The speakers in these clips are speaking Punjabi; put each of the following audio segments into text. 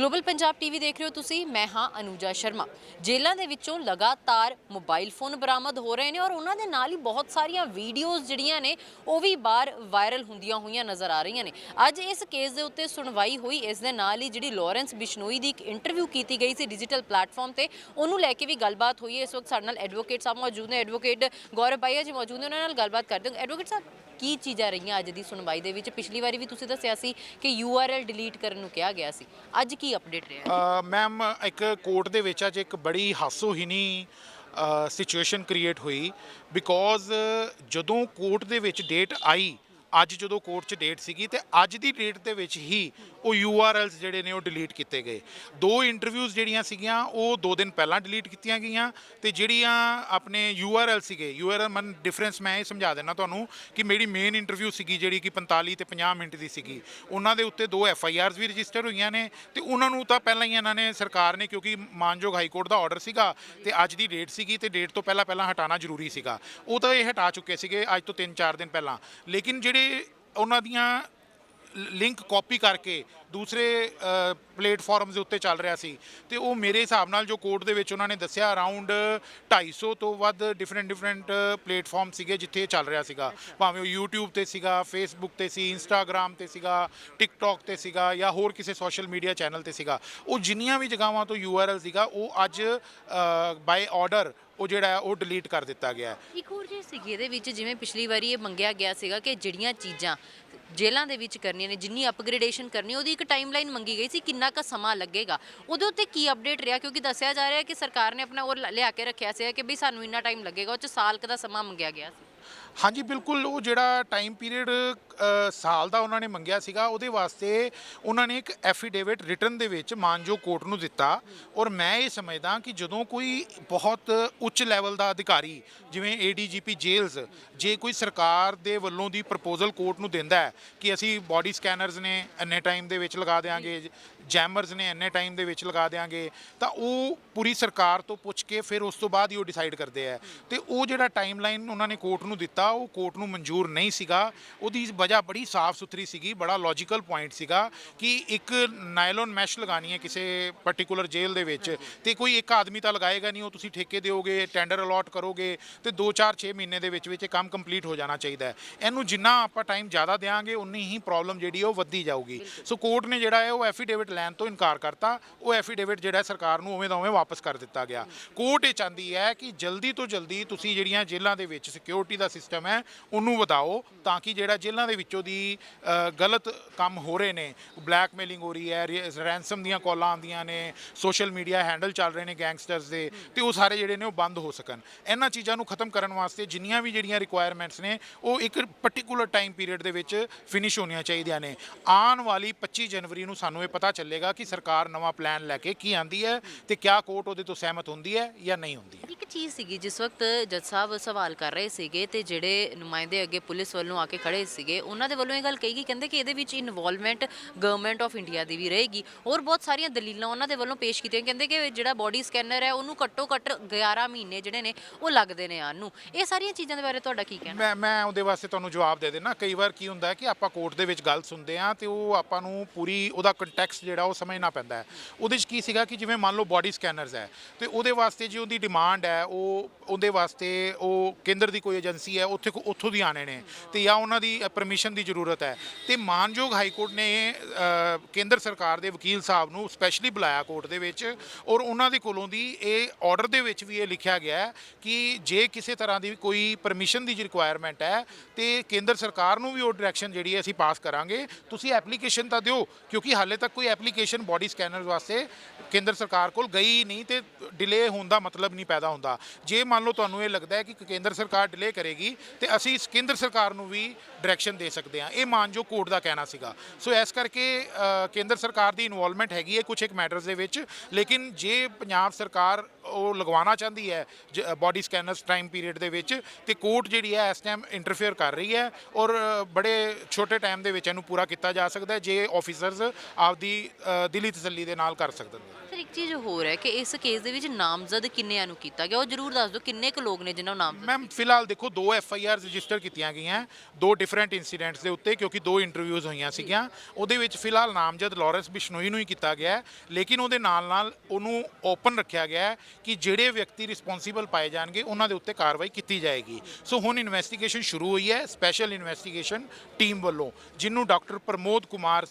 ਗਲੋਬਲ ਪੰਜਾਬ ਟੀਵੀ ਦੇਖ ਰਹੇ ਹੋ ਤੁਸੀਂ। ਮੈਂ ਹਾਂ ਅਨੂਜਾ ਸ਼ਰਮਾ। ਜੇਲ੍ਹਾਂ ਦੇ ਵਿੱਚੋਂ ਲਗਾਤਾਰ ਮੋਬਾਈਲ ਫੋਨ ਬਰਾਮਦ ਹੋ ਰਹੇ ਨੇ ਔਰ ਉਹਨਾਂ ਦੇ ਨਾਲ ਹੀ ਬਹੁਤ ਸਾਰੀਆਂ ਵੀਡੀਓਜ਼ ਜਿਹੜੀਆਂ ਨੇ, ਉਹ ਵੀ ਬਾਹਰ ਵਾਇਰਲ ਹੁੰਦੀਆਂ ਹੋਈਆਂ ਨਜ਼ਰ ਆ ਰਹੀਆਂ ਨੇ। ਅੱਜ ਇਸ ਕੇਸ ਦੇ ਉੱਤੇ ਸੁਣਵਾਈ ਹੋਈ। ਇਸ ਦੇ ਨਾਲ ਹੀ ਜਿਹੜੀ ਲਾਰੈਂਸ ਬਿਸ਼ਨੋਈ ਦੀ ਇੱਕ ਇੰਟਰਵਿਊ ਕੀਤੀ ਗਈ ਸੀ ਡਿਜੀਟਲ ਪਲੇਟਫਾਰਮ ਤੇ, ਉਹਨੂੰ ਲੈ ਕੇ ਵੀ ਗੱਲਬਾਤ ਹੋਈ ਹੈ। ਇਸ ਵਕਤ ਸਾਡੇ ਨਾਲ ਐਡਵੋਕੇਟ ਸਾਹਿਬ ਮੌਜੂਦ ਨੇ। ਐਡਵੋਕੇਟ ਗੌਰਵ ਬਾਈਆ ਜੀ ਮੌਜੂਦ ਨੇ, ਉਹਨਾਂ ਨਾਲ ਗੱਲਬਾਤ ਕਰਦੇ ਹਾਂ। ਐਡਵੋਕੇਟ ਸਾਹਿਬ, ਕੀ ਚੀਜ਼ਾਂ ਰਹੀਆਂ ਅੱਜ ਦੀ ਸੁਣਵਾਈ ਦੇ ਵਿੱਚ? ਪਿਛਲੀ ਵਾਰੀ ਵੀ ਤੁਸੀਂ ਦੱਸਿਆ ਸੀ ਕਿ URL ਡਿਲੀਟ ਕਰਨ ਨੂੰ ਕਿਹਾ ਗਿਆ ਸੀ। ਅੱਜ ਕੀ ਅਪਡੇਟ ਰਿਹਾ ਮੈਮ ਇੱਕ ਕੋਰਟ ਦੇ ਵਿੱਚ ਅੱਜ ਇੱਕ ਬੜੀ ਹਾਸੋਹੀਣੀ ਸਿਚੁਏਸ਼ਨ ਕ੍ਰੀਏਟ ਹੋਈ ਬਿਕੋਜ਼ ਜਦੋਂ ਕੋਰਟ ਦੇ ਵਿੱਚ ਡੇਟ ਆਈ ਅੱਜ ਜਦੋਂ ਕੋਰਟ 'ਚ ਡੇਟ ਸੀਗੀ ਤੇ ਅੱਜ ਦੀ ਡੇਟ ਦੇ ਵਿੱਚ ਹੀ ਉਹ URLs ਜਿਹੜੇ ਨੇ ਉਹ ਡਿਲੀਟ ਕੀਤੇ ਗਏ। ਦੋ ਇੰਟਰਵਿਊਜ਼ ਜਿਹੜੀਆਂ ਸੀਗੀਆਂ, ਉਹ ਦੋ ਦਿਨ ਪਹਿਲਾਂ ਡਿਲੀਟ ਕੀਤੀਆਂ ਗਈਆਂ ਤੇ ਜਿਹੜੀਆਂ ਆਪਣੇ URL ਸੀਗੇ URL ਮਨ ਡਿਫਰੈਂਸ ਮੈਂ ਇਹ ਸਮਝਾ ਦੇਣਾ ਤੁਹਾਨੂੰ ਕਿ ਮੇਰੀ ਮੇਨ ਇੰਟਰਵਿਊ ਸੀਗੀ ਜਿਹੜੀ ਕਿ 45 ਤੇ 50 ਮਿੰਟ ਦੀ ਸੀਗੀ। ਉਹਨਾਂ ਦੇ ਉੱਤੇ ਦੋ ਐਫ ਆਈ ਆਰਸ ਵੀ ਰਜਿਸਟਰ ਹੋਈਆਂ ਨੇ ਤੇ ਉਹਨਾਂ ਨੂੰ ਤਾਂ ਪਹਿਲਾਂ ਹੀ ਇਹਨਾਂ ਨੇ ਸਰਕਾਰ ਨੇ ਕਿਉਂਕਿ ਮਾਨਯੋਗ ਹਾਈ ਕੋਰਟ ਦਾ ਆਰਡਰ ਸੀਗਾ ਤੇ ਅੱਜ ਦੀ ਡੇਟ ਸੀਗੀ ਤੇ ਡੇਟ ਤੋਂ ਪਹਿਲਾਂ ਪਹਿਲਾਂ ਹਟਾਉਣਾ ਜ਼ਰੂਰੀ ਸੀਗਾ। ਉਹ ਤਾਂ ਇਹ ਹਟਾ ਚੁੱਕੇ ਸੀਗੇ ਅੱਜ ਤੋਂ 3-4 ਦਿਨ ਪਹਿਲਾਂ। ਲੇਕਿਨ ਜਿਹੜੇ ਉਹਨਾਂ ਦੀਆਂ ਲਿੰਕ ਕਾਪੀ ਕਰਕੇ ਦੂਸਰੇ ਪਲੇਟਫਾਰਮਸ ਦੇ ਉੱਤੇ ਚੱਲ ਰਿਹਾ ਸੀ। ਤੇ ਉਹ ਮੇਰੇ ਹਿਸਾਬ ਨਾਲ ਜੋ ਕੋਰਟ ਦੇ ਵਿੱਚ ਉਹਨਾਂ ਨੇ ਦੱਸਿਆ ਅਰਾਊਂਡ 250 ਤੋਂ ਵੱਧ ਡਿਫਰੈਂਟ ਡਿਫਰੈਂਟ ਪਲੇਟਫਾਰਮ ਸੀਗੇ ਜਿੱਥੇ ਇਹ ਚੱਲ ਰਿਹਾ ਸੀਗਾ। ਭਾਵੇਂ ਉਹ YouTube ਤੇ ਸੀਗਾ Facebook ਤੇ ਸੀ Instagram ਤੇ ਸੀਗਾ TikTok ਤੇ ਸੀਗਾ ਜਾਂ ਹੋਰ ਕਿਸੇ ਸੋਸ਼ਲ ਮੀਡੀਆ ਚੈਨਲ ਤੇ ਸੀਗਾ। ਉਹ ਜਿੰਨੀਆਂ ਵੀ ਜਗ੍ਹਾਵਾਂ ਤੋਂ URL ਸੀਗਾ ਉਹ ਅੱਜ ਬਾਈ ਆਰਡਰ ਉਹ ਜਿਹੜਾ ਉਹ ਡਿਲੀਟ ਕਰ ਦਿੱਤਾ ਗਿਆ ਹੈ। ਇੱਕ ਹੋਰ ਚੀਜ਼ ਸੀਗੀ ਇਹਦੇ ਵਿੱਚ, ਜਿਵੇਂ ਪਿਛਲੀ ਵਾਰੀ ਇਹ ਮੰਗਿਆ ਗਿਆ ਸੀਗਾ ਕਿ ਜਿਹੜੀਆਂ ਚੀਜ਼ਾਂ ਜੇਲ੍ਹਾਂ ਦੇ ਵਿੱਚ ਕਰਨੀਆਂ ਨੇ, ਜਿੰਨੀ ਅਪਗ੍ਰੇਡੇਸ਼ਨ ਕਰਨੀ, ਉਹਦੀ ਇੱਕ ਟਾਈਮਲਾਈਨ ਮੰਗੀ ਗਈ ਸੀ, ਕਿੰਨਾ ਕੁ ਸਮਾਂ ਲੱਗੇਗਾ। ਉਹਦੇ ਉੱਤੇ ਕੀ ਅਪਡੇਟ ਰਿਹਾ? ਕਿਉਂਕਿ ਦੱਸਿਆ ਜਾ ਰਿਹਾ ਕਿ ਸਰਕਾਰ ਨੇ ਆਪਣਾ ਉਹ ਲਿਆ ਕੇ ਰੱਖਿਆ ਸੀ ਕਿ ਵੀ ਸਾਨੂੰ ਇੰਨਾ ਟਾਈਮ ਲੱਗੇਗਾ, ਉਹ ਚ ਸਾਲ ਕੁ ਦਾ ਸਮਾਂ ਮੰਗਿਆ ਗਿਆ ਸੀ। ਹਾਂਜੀ, ਬਿਲਕੁਲ ਉਹ ਜਿਹੜਾ ਟਾਈਮ ਪੀਰੀਅਡ ਸਾਲ ਦਾ ਉਹਨਾਂ ਨੇ ਮੰਗਿਆ ਸੀਗਾ, ਉਹਦੇ ਵਾਸਤੇ ਉਹਨਾਂ ਨੇ ਇੱਕ ਐਫੀਡੇਵਿਟ ਰਿਟਰਨ ਦੇ ਵਿੱਚ ਮਾਨਜੋ ਕੋਰਟ ਨੂੰ ਦਿੱਤਾ ਔਰ ਮੈਂ ਇਹ ਸਮਝਦਾ ਕਿ ਜਦੋਂ ਕੋਈ ਬਹੁਤ ਉੱਚ ਲੈਵਲ ਦਾ ਅਧਿਕਾਰੀ, ਜਿਵੇਂ ਏਡੀਜੀਪੀ ਜੇਲਸ ਜੇ ਕੋਈ ਸਰਕਾਰ ਦੇ ਵੱਲੋਂ ਦੀ ਪ੍ਰਪੋਜ਼ਲ ਕੋਰਟ ਨੂੰ ਦਿੰਦਾ ਹੈ ਕਿ ਅਸੀਂ ਬਾਡੀ ਸਕੈਨਰਸ ਨੇ, ਇੰਨੇ ਟਾਈਮ ਦੇ ਵਿੱਚ ਲਗਾ ਦੇਾਂਗੇ ਜੈਮਰਸ ਨੇ ਇੰਨੇ ਟਾਈਮ ਦੇ ਵਿੱਚ ਲਗਾ ਦੇਾਂਗੇ ਤਾਂ ਉਹ ਪੂਰੀ ਸਰਕਾਰ ਤੋਂ ਪੁੱਛ ਕੇ ਫਿਰ ਉਸ ਤੋਂ ਬਾਅਦ ਹੀ ਉਹ ਡਿਸਾਈਡ ਕਰਦੇ ਆ। ਤੇ ਉਹ ਜਿਹੜਾ ਟਾਈਮਲਾਈਨ ਉਹਨਾਂ ਨੇ ਕੋਰਟ ਨੂੰ ਦਿੱਤਾ ਉਹ ਕੋਰਟ ਨੂੰ ਮਨਜ਼ੂਰ ਨਹੀਂ ਸੀਗਾ। ਉਹਦੀ ਵਜ੍ਹਾ ਬੜੀ ਸਾਫ਼ ਸੁਥਰੀ ਸੀਗੀ ਬੜਾ ਲੌਜੀਕਲ ਪੁਆਇੰਟ ਸੀਗਾ ਕਿ ਇੱਕ ਨਾਈਲੋਨ ਮੈਸ਼ ਲਗਾਣੀ ਹੈ ਕਿਸੇ ਪਾਰਟਿਕੂਲਰ ਜੇਲ੍ਹ ਦੇ ਵਿੱਚ ਤੇ ਕੋਈ ਇੱਕ ਆਦਮੀ ਤਾਂ ਲਗਾਏਗਾ ਨਹੀਂ ਉਹ ਤੁਸੀਂ ਠੇਕੇ ਦਿਓਗੇ ਟੈਂਡਰ ਅਲਾਟ ਕਰੋਗੇ ਤੇ 2-4 6 ਮਹੀਨੇ ਦੇ ਵਿੱਚ ਵਿੱਚ ਇਹ ਕੰਮ ਕੰਪਲੀਟ ਹੋ ਜਾਣਾ ਚਾਹੀਦਾ ਹੈ। ਇਹਨੂੰ ਜਿੰਨਾ ਆਪਾਂ ਟਾਈਮ ਜ਼ਿਆਦਾ ਦੇਾਂਗੇ ਉਨੀ ਹੀ ਪ੍ਰੋਬਲਮ ਜਿਹੜੀ ਹੈ ਉਹ ਵੱਧਦੀ ਜਾਊਗੀ। ਸੋ ਕੋਰਟ ਨੇ ਜਿਹੜਾ ਹੈ ਉਹ ਐਫੀਡੇਵਿਟ ਲੈਣ ਤੋਂ ਇਨਕਾਰ ਕਰਤਾ, ਉਹ ਐਫੀਡੇਵਿਟ ਜਿਹੜਾ ਸਰਕਾਰ ਨੂੰ ਉਵੇਂ ਦਾ ਉਵੇਂ ਵਾਪਸ ਕਰ ਦਿੱਤਾ ਗਿਆ। ਕੋਰਟ ਇਹ ਚਾਹੁੰਦੀ ਹੈ ਕਿ ਜਲਦੀ ਤੋਂ ਜਲਦੀ ਤੁਸੀਂ ਜਿਹੜੀਆਂ ਜੇਲ੍ਹਾਂ ਦੇ ਵਿੱਚ ਸਿਕਿਉਰਿਟੀ ਦਾ ਸਿਸਟਮ ਹੈ, ਉਹਨੂੰ ਵਧਾਓ, ਤਾਂ ਕਿ ਜਿਹੜਾ ਜੇਲ੍ਹਾਂ ਦੇ ਵਿੱਚੋਂ ਦੀ ਗਲਤ ਕੰਮ ਹੋ ਰਹੇ ਨੇ ਬਲੈਕਮੇਲਿੰਗ ਹੋ ਰਹੀ ਹੈ ਰੈਂਸਮ ਦੀਆਂ ਕਾਲਾਂ ਆਉਂਦੀਆਂ ਨੇ ਸੋਸ਼ਲ ਮੀਡੀਆ ਹੈਂਡਲ ਚੱਲ ਰਹੇ ਨੇ ਗੈਂਗਸਟਰਸ ਦੇ, ਤੇ ਉਹ ਸਾਰੇ ਜਿਹੜੇ ਨੇ ਉਹ ਬੰਦ ਹੋ ਸਕਣ। ਇਹਨਾਂ ਚੀਜ਼ਾਂ ਨੂੰ ਖਤਮ ਕਰਨ ਵਾਸਤੇ ਜਿੰਨੀਆਂ ਵੀ ਜਿਹੜੀਆਂ ਰਿਕੁਆਇਰਮੈਂਟਸ ਨੇ, ਉਹ ਇੱਕ ਪਾਰਟਿਕੂਲਰ ਟਾਈਮ ਪੀਰੀਅਡ ਦੇ ਵਿੱਚ ਫਿਨਿਸ਼ ਹੋਣੀਆਂ ਚਾਹੀਦੀਆਂ ਨੇ। ਆਉਣ ਵਾਲੀ 25 ਜਨਵਰੀ ਨੂੰ ਸਾਨੂੰ ਇਹ ਪਤਾ ਚੱਲੇਗਾ ਕਿ ਸਰਕਾਰ ਨਵਾਂ ਪਲਾਨ ਲੈ ਕੇ ਕੀ ਆਂਦੀ ਹੈ ਤੇ ਕਿਆ ਕੋਰਟ ਉਹਦੇ ਤੋਂ ਸਹਿਮਤ ਹੁੰਦੀ ਹੈ ਜਾਂ ਨਹੀਂ ਹੁੰਦੀ ਹੈ? ਚੀਜ਼ ਸੀਗੀ, ਜਿਸ ਵਕਤ ਜੱਜ ਸਾਹਿਬ ਸਵਾਲ ਕਰ ਰਹੇ ਸੀਗੇ ਤੇ ਜਿਹੜੇ ਨੁਮਾਇੰਦੇ ਅੱਗੇ ਪੁਲਿਸ ਵੱਲੋਂ ਆ ਕੇ ਖੜੇ ਸੀਗੇ, ਉਹਨਾਂ ਦੇ ਵੱਲੋਂ ਇਹ ਗੱਲ ਕਹੀ ਗਈ, ਕਹਿੰਦੇ ਕਿ ਇਹਦੇ ਵਿੱਚ ਇਨਵੋਲਵਮੈਂਟ ਗਵਰਨਮੈਂਟ ਆਫ ਇੰਡੀਆ ਦੀ ਵੀ ਰਹੇਗੀ। ਹੋਰ ਬਹੁਤ ਸਾਰੀਆਂ ਦਲੀਲਾਂ ਉਹਨਾਂ ਦੇ ਵੱਲੋਂ ਪੇਸ਼ ਕੀਤੀਆਂ ਕਹਿੰਦੇ ਕਿ ਜਿਹੜਾ ਬੋਡੀ ਸਕੈਨਰ ਹੈ, ਉਹਨੂੰ ਘੱਟੋ ਘੱਟ 11 ਮਹੀਨੇ ਜਿਹੜੇ ਨੇ, ਉਹ ਲੱਗਦੇ ਨੇ ਆਉਣ ਨੂੰ। ਇਹ ਸਾਰੀਆਂ ਚੀਜ਼ਾਂ ਦੇ ਬਾਰੇ ਤੁਹਾਡਾ ਕੀ ਕਹਿਣਾ? ਮੈਂ ਮੈਂ ਉਹਦੇ ਵਾਸਤੇ ਤੁਹਾਨੂੰ ਜਵਾਬ ਦੇ ਦੇਣਾ ਕਈ ਵਾਰ ਕੀ ਹੁੰਦਾ ਕਿ ਆਪਾਂ ਕੋਰਟ ਦੇ ਵਿੱਚ ਗੱਲ ਸੁਣਦੇ ਆ ਤੇ ਉਹ ਆਪਾਂ ਨੂੰ ਪੂਰੀ ਉਹਦਾ ਕੰਟੈਕਸਟ ਜਿਹੜਾ ਉਹ ਸਮਝਣਾ ਪੈਂਦਾ ਹੈ। ਉਹਦੇ 'ਚ ਕੀ ਸੀਗਾ ਕਿ ਜਿਵੇਂ ਮੰਨ ਲਓ ਬਾਡੀ ਸਕੈਨਰਸ ਹੈ, ਤੇ ਉਹਦੇ ਵਾਸਤੇ ਜੇ ਉਹਦੀ ਡਿਮਾਂਡ ਹੈ ਉਹ ਉਹਦੇ ਵਾਸਤੇ ਉਹ ਕੇਂਦਰ ਦੀ ਕੋਈ ਏਜੰਸੀ ਹੈ, ਉੱਥੇ ਕੋ- ਉੱਥੋਂ ਦੀ ਆਣੇ ਨੇ। ਤੇ ਜਾਂ ਉਹਨਾਂ ਦੀ ਪਰਮਿਸ਼ਨ ਦੀ ਜ਼ਰੂਰਤ ਹੈ। ਤੇ ਮਾਨਯੋਗ ਹਾਈ ਕੋਰਟ ਨੇ ਕੇਂਦਰ ਸਰਕਾਰ ਦੇ ਵਕੀਲ ਸਾਹਿਬ ਨੂੰ ਸਪੈਸ਼ਲੀ ਬੁਲਾਇਆ ਕੋਰਟ ਦੇ ਵਿੱਚ ਔਰ ਉਹਨਾਂ ਦੇ ਕੋਲੋਂ ਦੀ ਇਹ ਆਰਡਰ ਦੇ ਵਿੱਚ ਵੀ ਇਹ ਲਿਖਿਆ ਗਿਆ ਕਿ ਜੇ ਕਿਸੇ ਤਰ੍ਹਾਂ ਦੀ ਕੋਈ ਪਰਮਿਸ਼ਨ ਦੀ ਰਿਕੁਆਇਰਮੈਂਟ ਹੈ, ਤੇ ਕੇਂਦਰ ਸਰਕਾਰ ਨੂੰ ਵੀ ਉਹ ਡਾਇਰੈਕਸ਼ਨ ਜਿਹੜੀ ਹੈ ਅਸੀਂ ਪਾਸ ਕਰਾਂਗੇ। ਤੁਸੀਂ ਐਪਲੀਕੇਸ਼ਨ ਤਾਂ ਦਿਓ, ਕਿਉਂਕਿ ਹਾਲੇ ਤੱਕ ਕੋਈ ਐਪਲੀਕੇਸ਼ਨ ਬਾਡੀ ਸਕੈਨਰ ਵਾਸਤੇ ਕੇਂਦਰ ਸਰਕਾਰ ਕੋਲ ਗਈ ਨਹੀਂ ਤੇ ਡਿਲੇ ਹੋਣ ਦਾ ਮਤਲਬ ਨਹੀਂ ਪੈਦਾ ਹੁੰਦਾ। ਜੇ ਮੰਨ ਲਓ ਤੁਹਾਨੂੰ ਇਹ ਲੱਗਦਾ ਹੈ ਕਿ ਕੇਂਦਰ ਸਰਕਾਰ ਡਿਲੇ ਕਰੇਗੀ ਤੇ ਅਸੀਂ ਕੇਂਦਰ ਸਰਕਾਰ ਨੂੰ ਵੀ ਡਾਇਰੈਕਸ਼ਨ ਦੇ ਸਕਦੇ ਹਾਂ। ਇਹ ਮਾਨਜੋ ਕੋਰਟ ਦਾ ਕਹਿਣਾ ਸੀਗਾ। ਸੋ ਇਸ ਕਰਕੇ ਕੇਂਦਰ ਸਰਕਾਰ ਦੀ ਇਨਵੋਲਵਮੈਂਟ ਹੈਗੀ ਹੈ ਕੁਝ ਇੱਕ ਮੈਟਰਸ ਦੇ ਵਿੱਚ। ਲੇਕਿਨ ਜੇ ਪੰਜਾਬ ਸਰਕਾਰ ਉਹ ਲਗਵਾਉਣਾ ਚਾਹੁੰਦੀ ਹੈ ਬਾਡੀ ਸਕੈਨਰਸ ਟਾਈਮ ਪੀਰੀਅਡ ਦੇ ਵਿੱਚ ਤੇ ਕੋਰਟ ਜਿਹੜੀ ਹੈ ਇਸ ਟਾਈਮ ਇੰਟਰਫੇਅਰ ਕਰ ਰਹੀ ਹੈ ਔਰ ਬੜੇ ਛੋਟੇ ਟਾਈਮ ਦੇ ਵਿੱਚ ਇਹਨੂੰ ਪੂਰਾ ਕੀਤਾ ਜਾ ਸਕਦਾ ਹੈ ਜੇ ਆਫੀਸਰਸ ਆਪਦੀ ਅ, ਦਿਲੀ ਤਸੱਲੀ ਦੇ ਨਾਲ ਕਰ ਸਕਦੇ ਨੇ ਇੱਕ ਚੀਜ਼ ਹੋਰ ਹੈ ਕਿ ਇਸ ਕੇਸ ਦੇ ਵਿੱਚ ਨਾਮਜ਼ਦ ਕਿੰਨਿਆਂ ਨੂੰ ਕੀਤਾ ਗਿਆ? ਉਹ ਜਰੂਰ ਦੱਸ ਦਿਓ ਕਿੰਨੇ ਕੁ ਲੋਕ ਨੇ ਜਿਨ੍ਹਾਂ ਨੂੰ ਨਾਮਜ਼ਦ ਮੈਮ ਫਿਲਹਾਲ ਦੇਖੋ ਦੋ ਐਫ ਆਈ ਆਰ ਰਜਿਸਟਰ ਕੀਤੀਆਂ ਗਈਆਂ ਦੋ ਡਿਫਰੈਂਟ ਇਨਸੀਡੈਂਟਸ ਦੇ ਉੱਤੇ ਕਿਉਂਕਿ ਦੋ ਇੰਟਰਵਿਊਜ਼ ਹੋਈਆਂ ਸੀਗੀਆਂ। ਉਹਦੇ ਵਿੱਚ ਫਿਲਹਾਲ ਨਾਮਜ਼ਦ ਲਾਰੈਂਸ ਬਿਸ਼ਨੋਈ ਨੂੰ ਹੀ ਕੀਤਾ ਗਿਆ ਹੈ, ਲੇਕਿਨ ਉਹਦੇ ਨਾਲ ਨਾਲ ਉਹਨੂੰ ਓਪਨ ਰੱਖਿਆ ਗਿਆ ਹੈ ਕਿ ਜਿਹੜੇ ਵਿਅਕਤੀ ਰਿਸਪੌਂਸੀਬਲ ਪਾਏ ਜਾਣਗੇ ਉਹਨਾਂ ਦੇ ਉੱਤੇ ਕਾਰਵਾਈ ਕੀਤੀ ਜਾਏਗੀ। ਸੋ ਹੁਣ ਇਨਵੈਸਟੀਗੇਸ਼ਨ ਸ਼ੁਰੂ ਹੋਈ ਹੈ ਸਪੈਸ਼ਲ ਇਨਵੈਸਟੀਗੇਸ਼ਨ ਟੀਮ ਵੱਲੋਂ ਜਿਹਨੂੰ doctor Pramod Kumar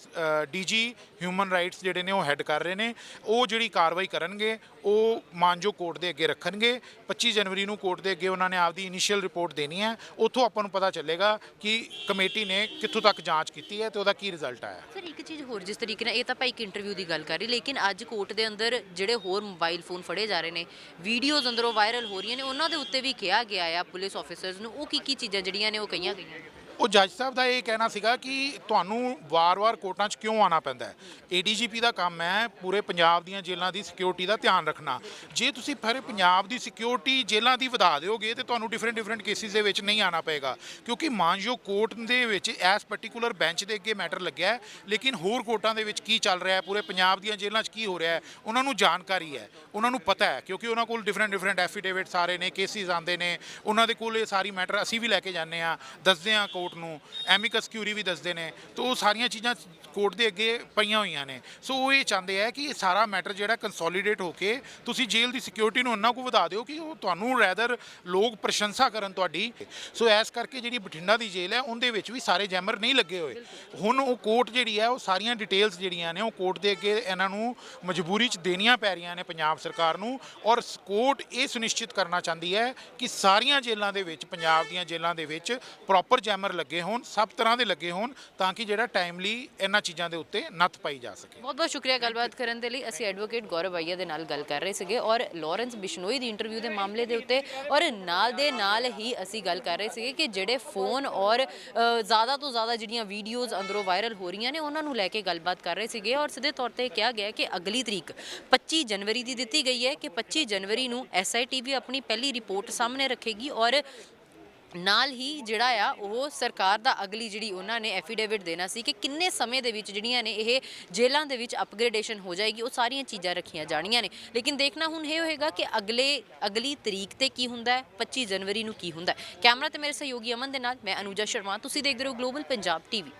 DG human rights ਜਿਹੜੇ ਨੇ ਉਹ ਹੈੱਡ ਕਰ ਰਹੇ ਨੇ ਉਹ ਜਿਹੜੀ ਕਾਰਵਾਈ ਕਰਨਗੇ, ਉਹ ਮਾਨਜੋ ਕੋਰਟ ਦੇ ਅੱਗੇ ਰੱਖਣਗੇ। 25 ਜਨਵਰੀ ਨੂੰ ਕੋਰਟ ਦੇ ਅੱਗੇ ਉਹਨਾਂ ਨੇ ਆਪਦੀ ਇਨੀਸ਼ੀਅਲ ਰਿਪੋਰਟ ਦੇਣੀ ਹੈ। ਉੱਥੋਂ ਆਪਾਂ ਨੂੰ ਪਤਾ ਚੱਲੇਗਾ ਕਿ ਕਮੇਟੀ ਨੇ ਕਿੱਥੋਂ ਤੱਕ ਜਾਂਚ ਕੀਤੀ ਹੈ ਤੇ ਉਹਦਾ ਕੀ ਰਿਜ਼ਲਟ ਆਇਆ। ਸਰ ਇੱਕ ਚੀਜ਼ ਹੋਰ ਜਿਸ ਤਰੀਕੇ ਨਾਲ ਇਹ ਤਾਂ ਭਾਈ ਇੱਕ ਇੰਟਰਵਿਊ ਦੀ ਗੱਲ ਕਰ ਰਹੀ, ਲੇਕਿਨ ਅੱਜ ਕੋਰਟ ਦੇ ਅੰਦਰ ਜਿਹੜੇ ਹੋਰ ਮੋਬਾਈਲ ਫੋਨ ਫੜੇ ਜਾ ਰਹੇ ਨੇ ਵੀਡੀਓਜ਼ ਅੰਦਰੋਂ ਵਾਇਰਲ ਹੋ ਰਹੀਆਂ ਨੇ, ਉਹਨਾਂ ਦੇ ਉੱਤੇ ਵੀ ਕਿਹਾ ਗਿਆ ਆ ਪੁਲਿਸ ਆਫੀਸਰਸ ਨੂੰ। ਉਹ ਕੀ ਕੀ ਚੀਜ਼ਾਂ ਜਿਹੜੀਆਂ ਨੇ ਉਹ ਕਹੀਆਂ ਗਈਆਂ? ਉਹ ਜੱਜ ਸਾਹਿਬ ਦਾ ਇਹ ਕਹਿਣਾ ਸੀਗਾ ਕਿ ਤੁਹਾਨੂੰ ਵਾਰ-ਵਾਰ ਕੋਰਟਾਂ 'ਚ ਕਿਉਂ ਆਉਣਾ ਪੈਂਦਾ ਹੈ? ਏਡੀਜੀਪੀ ਦਾ ਕੰਮ ਹੈ ਪੂਰੇ ਪੰਜਾਬ ਦੀਆਂ ਜੇਲ੍ਹਾਂ ਦੀ ਸਿਕਿਉਰਿਟੀ ਦਾ ਧਿਆਨ ਰੱਖਣਾ। ਜੇ ਤੁਸੀਂ ਫਿਰ ਪੰਜਾਬ ਦੀ ਸਿਕਿਉਰਿਟੀ ਜੇਲ੍ਹਾਂ ਦੀ ਵਧਾ ਦਿਓਗੇ ਤੇ ਤੁਹਾਨੂੰ ਡਿਫਰੈਂਟ ਡਿਫਰੈਂਟ ਕੇਸਿਸ ਦੇ ਵਿੱਚ ਨਹੀਂ ਆਉਣਾ ਪਏਗਾ। ਕਿਉਂਕਿ ਮਾਨਯੋਗ ਕੋਰਟ ਦੇ ਵਿੱਚ ਐਸ ਪਾਰਟਿਕੂਲਰ ਬੈਂਚ ਦੇ ਅੱਗੇ ਮੈਟਰ ਲੱਗਿਆ ਹੈ, ਲੇਕਿਨ ਹੋਰ ਕੋਰਟਾਂ ਦੇ ਵਿੱਚ ਕੀ ਚੱਲ ਰਿਹਾ ਹੈ? ਪੂਰੇ ਪੰਜਾਬ ਦੀਆਂ ਜੇਲ੍ਹਾਂ 'ਚ ਕੀ ਹੋ ਰਿਹਾ ਹੈ? ਉਹਨਾਂ ਨੂੰ ਜਾਣਕਾਰੀ ਹੈ। ਉਹਨਾਂ ਨੂੰ ਪਤਾ ਹੈ, ਕਿਉਂਕਿ ਉਹਨਾਂ ਕੋਲ ਡਿਫਰੈਂਟ ਡਿਫਰੈਂਟ ਐਫੀਡੇਵਿਟ ਸਾਰੇ ਨੇ ਕੇਸਿਸ ਆਉਂਦੇ ਨੇ। ਉਹਨਾਂ ਦੇ ਕੋਲ ਇਹ ਸਾਰੀ ਮੈਟਰ ਅਸੀਂ ਵੀ ਲੈ ਕੇ ਜਾਂਦੇ ਆ ਦੱਸਦੇ ਆ ਕੋਰਟ ਕੋਰਟ ਨੂੰ ਐਮਿਕਸ ਕਿਊਰੀ ਵੀ ਦੱਸਦੇ ਨੇ, ਤਾਂ ਉਹ ਸਾਰੀਆਂ ਚੀਜ਼ਾਂ ਕੋਰਟ ਦੇ ਅੱਗੇ ਪਈਆਂ ਹੋਈਆਂ ਨੇ। ਸੋ ਉਹ ਇਹ ਚਾਹੁੰਦੇ ਆ ਕਿ ਇਹ ਸਾਰਾ ਮੈਟਰ ਜਿਹੜਾ ਕੰਸੋਲੀਡੇਟ ਹੋ ਕੇ ਤੁਸੀਂ ਜੇਲ੍ਹ ਦੀ ਸਿਕਿਉਰਿਟੀ ਨੂੰ ਇੰਨਾ ਕੁ ਵਧਾ ਦਿਓ ਕਿ ਉਹ ਤੁਹਾਨੂੰ ਰੈਦਰ ਲੋਕ ਪ੍ਰਸ਼ੰਸਾ ਕਰਨ ਤੁਹਾਡੀ। ਸੋ ਐਸ ਕਰਕੇ ਜਿਹੜੀ ਬਠਿੰਡਾ ਦੀ ਜੇਲ੍ਹ ਹੈ, ਉਹਦੇ ਵਿੱਚ ਵੀ ਸਾਰੇ ਜੈਮਰ ਨਹੀਂ ਲੱਗੇ ਹੋਏ। ਹੁਣ ਉਹ ਕੋਰਟ ਜਿਹੜੀ ਹੈ, ਉਹ ਸਾਰੀਆਂ ਡਿਟੇਲਸ ਜਿਹੜੀਆਂ ਨੇ, ਉਹ ਕੋਰਟ ਦੇ ਅੱਗੇ ਇਹਨਾਂ ਨੂੰ ਮਜਬੂਰੀ 'ਚ ਦੇਣੀਆਂ ਪੈ ਰਹੀਆਂ ਨੇ ਪੰਜਾਬ ਸਰਕਾਰ ਨੂੰ। ਔਰ ਕੋਰਟ ਇਹ ਸੁਨਿਸ਼ਚਿਤ ਕਰਨਾ ਚਾਹੁੰਦੀ ਹੈ ਕਿ ਸਾਰੀਆਂ ਜੇਲ੍ਹਾਂ ਦੇ ਵਿੱਚ, ਪੰਜਾਬ ਦੀਆਂ ਜੇਲ੍ਹਾਂ ਦੇ ਵਿੱਚ ਪ੍ਰੋਪਰ ਜੈਮਰ ਲੱਗੇ ਹੋਣ, ਸਭ ਤਰ੍ਹਾਂ ਦੇ ਲੱਗੇ ਹੋਣ ਤਾਂ ਕਿ ਜਿਹੜਾ ਟਾਈਮਲੀ ਇਹਨਾਂ ਚੀਜ਼ਾਂ ਦੇ ਉੱਤੇ ਨੱਥ ਪਾਈ ਜਾ ਸਕੇ। ਬਹੁਤ ਬਹੁਤ ਸ਼ੁਕਰੀਆ ਗੱਲਬਾਤ ਕਰਨ ਦੇ ਲਈ। ਅਸੀਂ ਐਡਵੋਕੇਟ ਗੌਰਵ ਭਈਆ ਦੇ ਨਾਲ ਗੱਲ ਕਰ ਰਹੇ ਸੀਗੇ ਔਰ ਲਾਰੈਂਸ ਬਿਸ਼ਨੋਈ ਦੀ ਇੰਟਰਵਿਊ ਦੇ ਮਾਮਲੇ ਦੇ ਉੱਤੇ ਔਰ ਨਾਲ ਦੇ ਨਾਲ ਹੀ ਅਸੀਂ ਗੱਲ ਕਰ ਰਹੇ ਸੀਗੇ ਕਿ ਜਿਹੜੇ ਫੋਨ ਔਰ ਜ਼ਿਆਦਾ ਤੋਂ ਜ਼ਿਆਦਾ ਜਿਹੜੀਆਂ ਵੀਡੀਓਜ਼ ਅੰਦਰੋਂ ਵਾਇਰਲ ਹੋ ਰਹੀਆਂ ਨੇ, ਉਹਨਾਂ ਨੂੰ ਲੈ ਕੇ ਗੱਲਬਾਤ ਕਰ ਰਹੇ ਸੀਗੇ ਔਰ ਸਿੱਧੇ ਤੌਰ ਤੇ ਕਿਹਾ ਗਿਆ ਕਿ ਅਗਲੀ ਤਰੀਕ 25 ਜਨਵਰੀ ਦੀ ਦਿੱਤੀ ਗਈ ਹੈ ਕਿ 25 ਜਨਵਰੀ ਨੂੰ ਐਸਆਈਟੀ ਵੀ ਆਪਣੀ ਪਹਿਲੀ ਰਿਪੋਰਟ ਸਾਹਮਣੇ ਰੱਖੇਗੀ ਔਰ ਨਾਲ ਹੀ ਜਿਹੜਾ ਆ, ਉਹ ਸਰਕਾਰ ਦਾ ਅਗਲੀ ਜਿਹੜੀ ਉਹਨਾਂ ਨੇ ਐਫੀਡੇਵਿਟ ਦੇਣਾ ਸੀ ਕਿ ਕਿੰਨੇ ਸਮੇਂ ਦੇ ਵਿੱਚ ਜਿਹੜੀਆਂ ਨੇ ਇਹ ਜੇਲ੍ਹਾਂ ਦੇ ਵਿੱਚ ਅਪਗ੍ਰੇਡੇਸ਼ਨ ਹੋ ਜਾਏਗੀ, ਉਹ ਸਾਰੀਆਂ ਚੀਜ਼ਾਂ ਰੱਖੀਆਂ ਜਾਣੀਆਂ ਨੇ। ਲੇਕਿਨ ਦੇਖਣਾ ਹੁਣ ਇਹ ਹੋਏਗਾ ਕਿ ਅਗਲੇ, ਅਗਲੀ ਤਰੀਕ ਤੇ ਕੀ ਹੁੰਦਾ ਹੈ 25 ਜਨਵਰੀ ਨੂੰ ਕੀ ਹੁੰਦਾ ਹੈ। ਕੈਮਰਾ ਤੇ ਮੇਰੇ ਸਹਿਯੋਗੀ ਅਮਨ ਦੇ ਨਾਲ, ਮੈਂ ਅਨੂਜਾ ਸ਼ਰਮਾ, ਤੁਸੀਂ ਦੇਖਦੇ ਹੋ ਗਲੋਬਲ ਪੰਜਾਬ ਟੀਵੀ